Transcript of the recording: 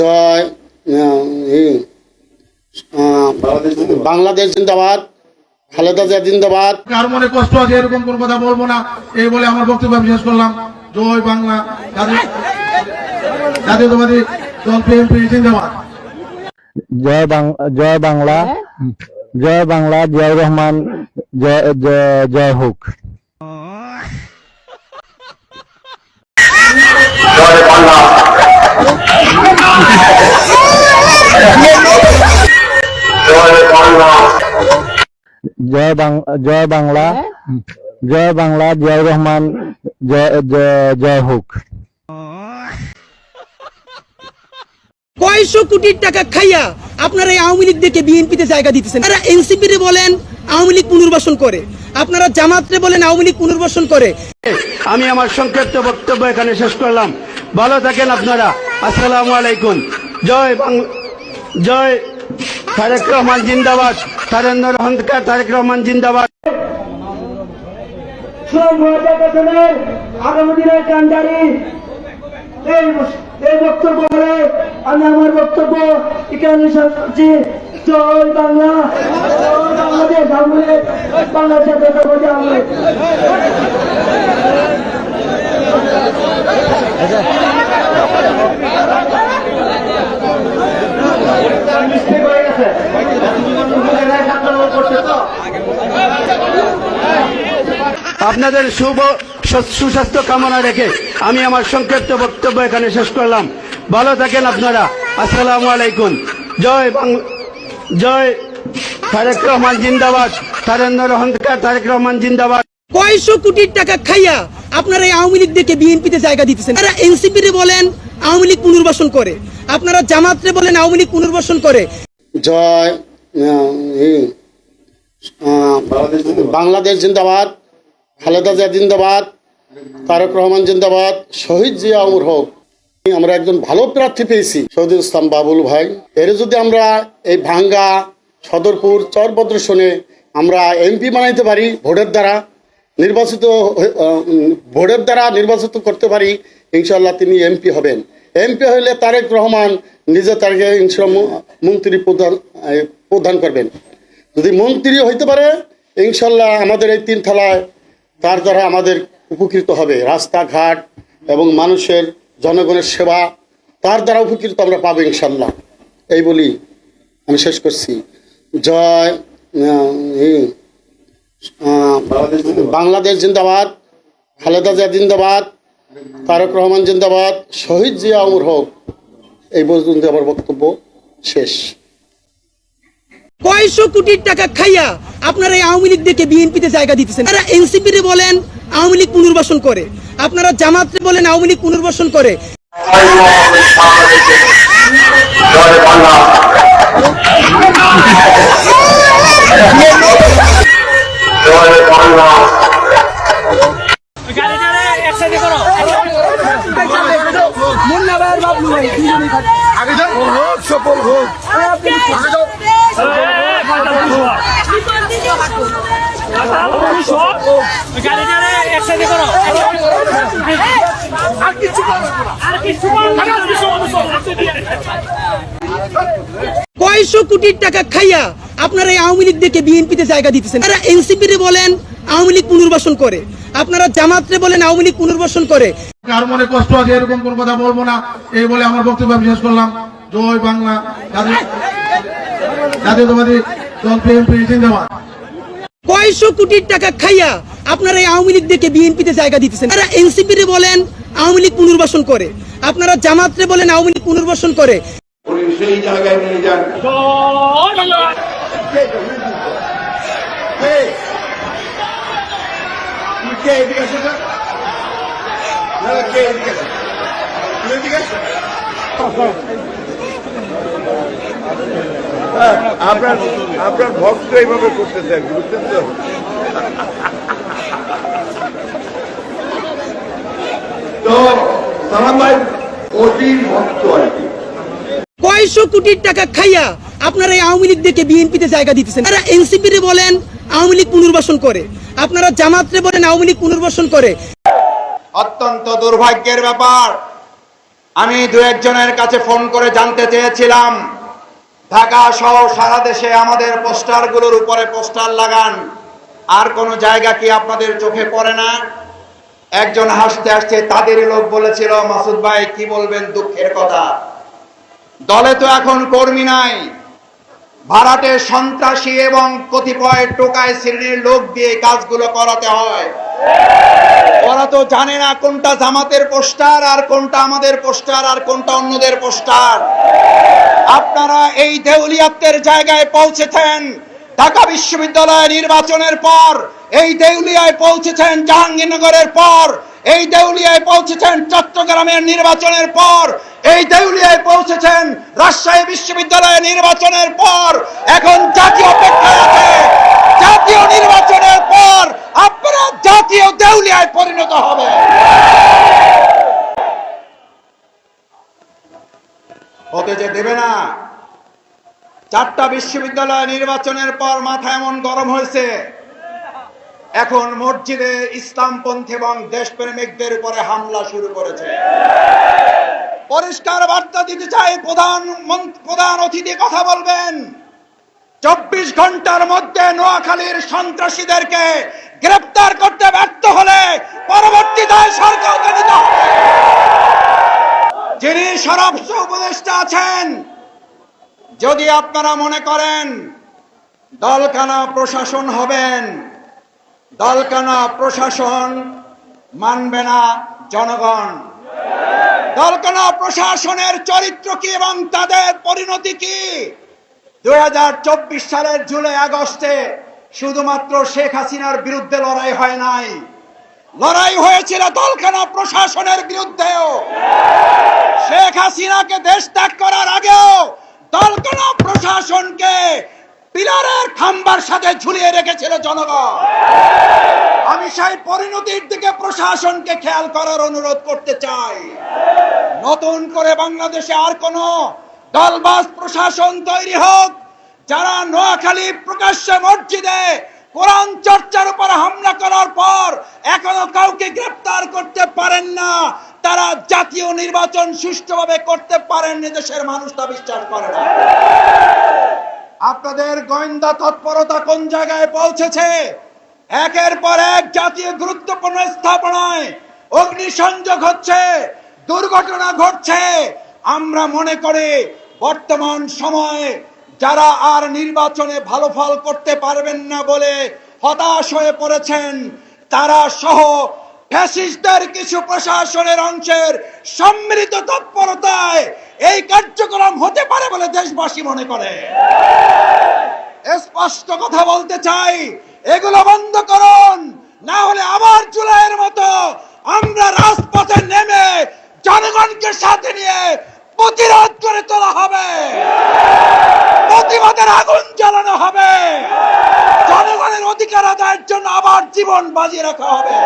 জয় বাংলাদেশ জিন্দাবাদ খালেদা জিয়া জিন্দাবাদ। কার মনে কষ্ট আছে এরকম কোন কথা বলব না? এই বলে আমার বক্তব্য আমি শেষ করলাম। জয় বাংলা। জাতীয়- জাতীয়তাবাদী দল বিএনপি জিন্দাবাদ। জয় বাং- জয় বাংলা। জয় বাংলা জয় রহমান জয় জয়- জয় হোক। জয় বাং- জয় বাংলা। জয় বাংলা জয় রহমান জয় জয়- জয় হোক। কয়শো কোটির টাকা খাইয়া আপনারা এই আওয়ামী লীগ দেখে বিএনপিতে জায়গা দিতেছেন। তারা এনসিপি রে বলেন আওয়ামী লীগ পুনর্বাসন করে। আপনারা জামাতরে বলেন আওয়ামী লীগ পুনর্বাসন করে। আমি আমার সংক্ষিপ্ত বক্তব্য এখানে শেষ করলাম। ভালো থাকেন আপনারা। আসসালামু আলাইকুম। জয় বাং- জয় তারেক রহমান জিন্দাবাদ, তারেন্দ্র অহংকার, তারেক রহমান জিন্দাবাদ। এই বক্তব্য বলে বক্তব্য এখানে বাংলা বাংলাদেশ মিস্টেক হয়ে গেছে করছে তো আপনাদের শুভ সুস্বাস্থ্য কামনা রেখে আমি আমার সংক্ষিপ্ত বক্তব্য এখানে শেষ করলাম। ভালো থাকেন আপনারা। আসসালামু আলাইকুম। জয় জয় তারেক রহমান জিন্দাবাদ। তারেন্দ্র অহংকার তারেক রহমান জিন্দাবাদ। কয়শো কোটির টাকা খাইয়া আপনারা এই আওয়ামী লীগ দেখে বিএনপিতে জায়গা দিতেছেন। তারা এনসিপি রে বলেন আওয়ামী লীগ পুনর্বাসন করে। আপনারা জামাতরে বলেন আওয়ামী লীগ পুনর্বাসন করে। জয় বাংলাদেশ জিন্দাবাদ, খালেদা জিয়া জিন্দাবাদ, তারক রহমান জিন্দাবাদ, শহীদ জিয়া অমর হোক। আমরা একজন ভালো প্রার্থী পেয়েছি, শহীদুল ইসলাম বাবুল ভাই। এর যদি আমরা এই ভাঙ্গা সদরপুর চরভদ্রসনে আমরা এমপি বানাইতে পারি ভোটের দ্বারা নির্বাচিত ভোটের দ্বারা নির্বাচিত করতে পারি ইনশাল্লাহ তিনি এমপি হবেন। এমপি হইলে তারেক রহমান নিজে তাকে মন্ত্রী প্রধান আহ, প্রদান করবেন। যদি মন্ত্রী হইতে পারে ইনশাল্লাহ আমাদের এই তিন থালায় তার দ্বারা আমাদের উপকৃত হবে। রাস্তাঘাট এবং মানুষের জনগণের সেবা তার দ্বারা উপকৃত আমরা পাবো ইনশাল্লাহ এই বলি আমি শেষ করছি। জয় বাংলাদেশ জিন্দাবাদ খালেদা জিয়া জিন্দাবাদ তারক রহমান জিন্দাবাদ শহীদ জিয়া অমর হোক এই পর্যন্ত আমার বক্তব্য শেষ। কয়শো কোটির টাকা খাইয়া আপনারা এই আওয়ামী লীগ দেখে বিএনপিতে জায়গা দিতেছেন। তারা এনসিপি রে বলেন আওয়ামী লীগ পুনর্বাসন করে। আপনারা জামাতরে বলেন আওয়ামী লীগ পুনর্বাসন করে। একসাথে করো আর কিছু আর কিছু কয়শো কোটির টাকা খাইয়া আপনারা এই আওয়ামী লীগ দেখে বিএনপিতে জায়গা দিতেছেন। তারা এনসিপি রে বলেন আওয়ামী লীগ পুনর্বাসন করে। আপনারা জামাতরে বলেন আওয়ামী লীগ পুনর্বাসন করে। কার মনে কষ্ট আছে এরকম কোন কথা বলব না? এই বলে আমার বক্তব্য আমি শেষ করলাম। জয় বাংলা। জাতীয়- জাতীয়তাবাদী দল বিএনপি জিন্দাবাদ। কয়শো কোটির টাকা খাইয়া আপনারা এই আওয়ামী লীগ দেখে বিএনপিতে জায়গা দিতেছেন। তারা এনসিপি রে বলেন আওয়ামী লীগ পুনর্বাসন করে। আপনারা জামাতরে বলেন আওয়ামী লীগ পুনর্বাসন করে। সেই জায়গায় নিয়ে যান। আপনার আপনার ভক্ত এইভাবে করতে চাই বুঝছেন তো? তো সালাম ভাই অতি ভক্ত আর কি। কয়শো কোটির টাকা খাইয়া আপনারা এই আওয়ামী দেখে বিএনপিতে জায়গা দিতেছেন। তারা এনসিপি রে বলেন আওয়ামী লীগ পুনর্বাসন করে। আপনারা জামাতরে বলেন আওয়ামী লীগ পুনর্বাসন করে। অত্যন্ত দুর্ভাগ্যের ব্যাপার। আমি দু একজনের কাছে ফোন করে জানতে চেয়েছিলাম। ঢাকা সহ সারা দেশে আমাদের পোস্টারগুলোর উপরে পোস্টার লাগান। আর কোনো জায়গা কি আপনাদের চোখে পড়ে না? একজন হাসতে হাসতে তাদেরই লোক বলেছিল, মাসুদ ভাই, কি বলবেন দুঃখের কথা? দলে তো এখন কর্মী নাই। ভাড়াটে সন্ত্রাসী এবং কতিপয় টোকায় শ্রেণির লোক দিয়ে কাজগুলো করাতে হয়। ওরা তো জানে না কোনটা জামাতের পোস্টার আর কোনটা আমাদের পোস্টার আর কোনটা অন্যদের পোস্টার। আপনারা এই দেউলিয়াতের জায়গায় পৌঁছেছেন। ঢাকা বিশ্ববিদ্যালয় নির্বাচনের পর, এই দেউলিয়ায় পৌঁছেছেন জাহাঙ্গীরনগরের পর, এই দেউলিয়ায় পৌঁছেছেন চট্টগ্রামের নির্বাচনের পর এই দেউলিয়ায় পৌঁছেছেন রাজশাহী বিশ্ববিদ্যালয় নির্বাচনের পর এখন জাতীয় অপেক্ষায় আছে। জাতীয় নির্বাচনের পর আপনারা জাতীয় দেউলিয়ায় পরিণত হবে। হতে যে দেবে না। চারটা বিশ্ববিদ্যালয় নির্বাচনের পর মাথা এমন গরম হয়েছে। এখন মসজিদে ইসলামপন্থী এবং দেশপ্রেমিকদের উপরে হামলা শুরু করেছে। পরিষ্কার বার্তা দিতে চাই প্রধান প্রধান অতিথি কথা বলবেন। চব্বিশ ঘণ্টার মধ্যে নোয়াখালীর সন্ত্রাসীদেরকে গ্রেপ্তার করতে ব্যর্থ হলে পরবর্তী দায় সরকারকে নিতে হবে। যিনি সর্বোচ্চ উপদেষ্টা আছেন, যদি আপনারা মনে করেন দলকানা প্রশাসন হবেন, দলকানা প্রশাসন মানবে না জনগণ। দলকানা প্রশাসনের চরিত্র কি এবং তাদের পরিণতি কি? দুই হাজার চব্বিশ সালের জুলাই আগস্টে শুধুমাত্র শেখ হাসিনার বিরুদ্ধে লড়াই হয় নাই। লড়াই হয়েছিল দলখানা প্রশাসনের বিরুদ্ধেও। শেখ হাসিনাকে দেশ ত্যাগ করার আগেও দলখানা প্রশাসনকে পিলারের খাম্বার সাথে ঝুলিয়ে রেখেছিল জনগণ। আমি সেই পরিণতির দিকে প্রশাসনকে খেয়াল করার অনুরোধ করতে চাই। নতুন করে বাংলাদেশে আর কোন দলবাস প্রশাসন তৈরি হোক, যারা নোয়াখালী প্রকাশ্যে মসজিদে কোরআন চর্চার উপর হামলা করার পর এখনও কাউকে গ্রেপ্তার করতে পারেন না, তারা জাতীয় নির্বাচন সুষ্ঠুভাবে করতে পারেন দেশের মানুষ তা বিশ্বাস করে না। আপনাদের গোয়েন্দা তৎপরতা কোন জায়গায় পৌঁছেছে? একের পর এক জাতীয় গুরুত্বপূর্ণ স্থাপনায় অগ্নিসংযোগ হচ্ছে, দুর্ঘটনা ঘটছে। আমরা মনে করি বর্তমান সময়ে যারা আর নির্বাচনে ভালো ফল করতে পারবেন না বলে হতাশ হয়ে পড়েছেন, তারা সহ ফ্যাসিস্টদের কিছু প্রশাসনের অংশের সম্মিলিত তৎপরতায় এই কার্যক্রম হতে পারে বলে দেশবাসী মনে করে। স্পষ্ট কথা বলতে চাই এগুলো বন্ধ করুন। না হলে আবার জুলাইয়ের মতো আমরা রাজপথে নেমে জনগণকে সাথে নিয়ে প্রতিরোধ করে তোলা হবে। প্রতিবাদের আগুন জ্বালানো হবে। জনগণের অধিকার আদায়ের জন্য আবার জীবন বাজিয়ে রাখা হবে।